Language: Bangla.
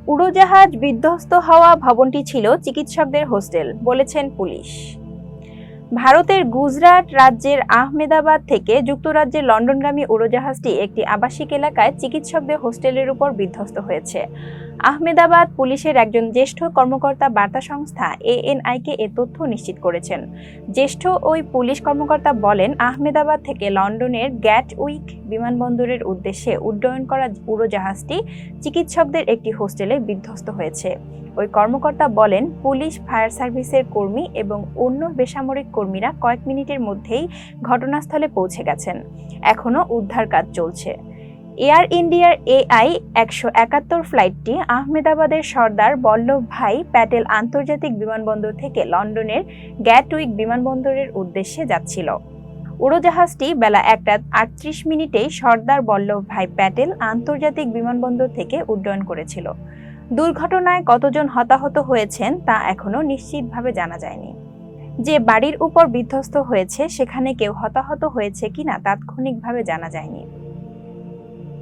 উড়োজাহাজ বিধ্বস্ত হওয়া ভবনটি ছিল চিকিৎসকদের হোস্টেল, বলেছেন পুলিশ। ভারতের গুজরাট রাজ্যের আহমেদাবাদ থেকে যুক্তরাজ্যের লন্ডনগামী উড়োজাহাজটি একটি আবাসিক এলাকায় চিকিৎসকদের হোস্টেলের উপর বিধ্বস্ত হয়েছে। আহমেদাবাদ পুলিশের একজন জ্যেষ্ঠ কর্মকর্তা বার্তা সংস্থা এএনআইকে এ তথ্য নিশ্চিত করেছেন। জ্যেষ্ঠ ওই পুলিশ কর্মকর্তা বলেন, আহমেদাবাদ থেকে লন্ডনের গ্যাট উইক বিমানবন্দরের উদ্দেশ্যে উড্ডয়ন করা উড়োজাহাজটি চিকিৎসকদের একটি হোস্টেলে বিধ্বস্ত হয়েছে। ওই কর্মকর্তা বলেন, পুলিশ, ফায়ার সার্ভিসের কর্মী এবং অন্য বেসামরিক কর্মীরা কয়েক মিনিটের মধ্যেই ঘটনাস্থলে পৌঁছে গেছেন। এখনও উদ্ধার কাজ চলছে। এয়ার ইন্ডিয়ার এআই একশো একাত্তর ফ্লাইটটি আহমেদাবাদের সর্দার বল্লভভাই প্যাটেল আন্তর্জাতিক বিমানবন্দর থেকে লন্ডনের গ্যাটউইক বিমানবন্দরের উদ্দেশ্যে যাচ্ছিল। উড়োজাহাজটি বেলা একটা আটত্রিশ মিনিটেই সর্দার বল্লভভাই প্যাটেল আন্তর্জাতিক বিমানবন্দর থেকে উড্ডয়ন করেছিল। দুর্ঘটনায় কতজন হতাহত হয়েছেন তা এখনও নিশ্চিতভাবে জানা যায়নি। যে বাড়ির উপর বিধ্বস্ত হয়েছে সেখানে কেউ হতাহত হয়েছে কিনা তাৎক্ষণিকভাবে জানা যায়নি।